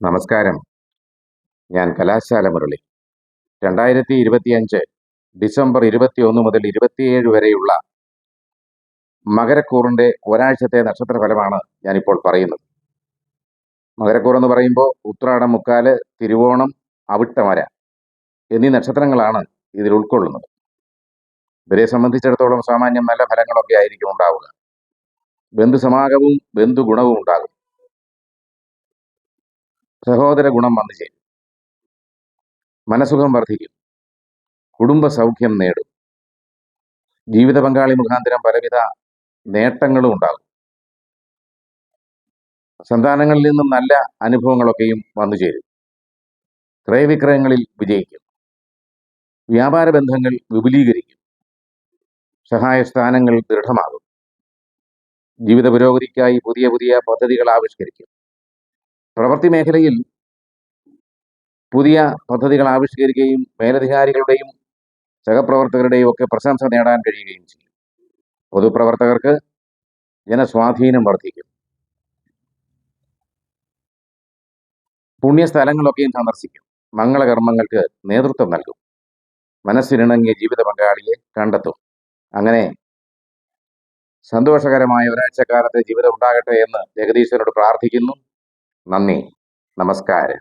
നമസ്കാരം. ഞാൻ കലാശാല മുരളി. രണ്ടായിരത്തി ഇരുപത്തിയഞ്ച് ഡിസംബർ ഇരുപത്തിയൊന്ന് മുതൽ ഇരുപത്തിയേഴ് വരെയുള്ള മകരക്കൂറിന്റെ ഒരാഴ്ചത്തെ നക്ഷത്രഫലമാണ് ഞാനിപ്പോൾ പറയുന്നത്. മകരക്കൂർ എന്ന് പറയുമ്പോൾ ഉത്രാടം മുക്കാൽ തിരുവോണം അവിട്ടമര എന്നീ നക്ഷത്രങ്ങളാണ് ഇതിൽ ഉൾക്കൊള്ളുന്നത്. ഇവരെ സംബന്ധിച്ചിടത്തോളം സാമാന്യം നല്ല ഫലങ്ങളൊക്കെ ആയിരിക്കും ഉണ്ടാവുക. ബന്ധുസമാഗവും ബന്ധുഗുണവും ഉണ്ടാകും. സഹോദര ഗുണം വന്നു ചേരും. മനസുഖം വർദ്ധിക്കും. കുടുംബ സൗഖ്യം നേടും. ജീവിത പങ്കാളി മുഖാന്തരം പലവിധ നേട്ടങ്ങളും ഉണ്ടാകും. സന്താനങ്ങളിൽ നിന്നും നല്ല അനുഭവങ്ങളൊക്കെയും വന്നു ചേരും. ക്രയവിക്രയങ്ങളിൽ വിജയിക്കും. വ്യാപാര ബന്ധങ്ങൾ വിപുലീകരിക്കും. സഹായ സ്ഥാനങ്ങൾ ദൃഢമാകും. ജീവിത പുരോഗതിക്കായി പുതിയ പുതിയ പദ്ധതികൾ ആവിഷ്കരിക്കും. പ്രവൃത്തി മേഖലയിൽ പുതിയ പദ്ധതികൾ ആവിഷ്കരിക്കുകയും മേലധികാരികളുടെയും സഹപ്രവർത്തകരുടെയും ഒക്കെ പ്രശംസ നേടാൻ കഴിയുകയും ചെയ്യും. പൊതുപ്രവർത്തകർക്ക് ജനസ്വാധീനം വർദ്ധിക്കും. പുണ്യസ്ഥലങ്ങളൊക്കെയും സന്ദർശിക്കും. മംഗളകർമ്മങ്ങൾക്ക് നേതൃത്വം നൽകും. മനസ്സിനിണങ്ങിയ ജീവിത പങ്കാളിയെ കണ്ടെത്തും. അങ്ങനെ സന്തോഷകരമായ ഒരാഴ്ചക്കാലത്തെ ജീവിതം ഉണ്ടാകട്ടെ എന്ന് ജഗദീശ്വരനോട് പ്രാർത്ഥിക്കുന്നു. നന്ദി. നമസ്കാരം.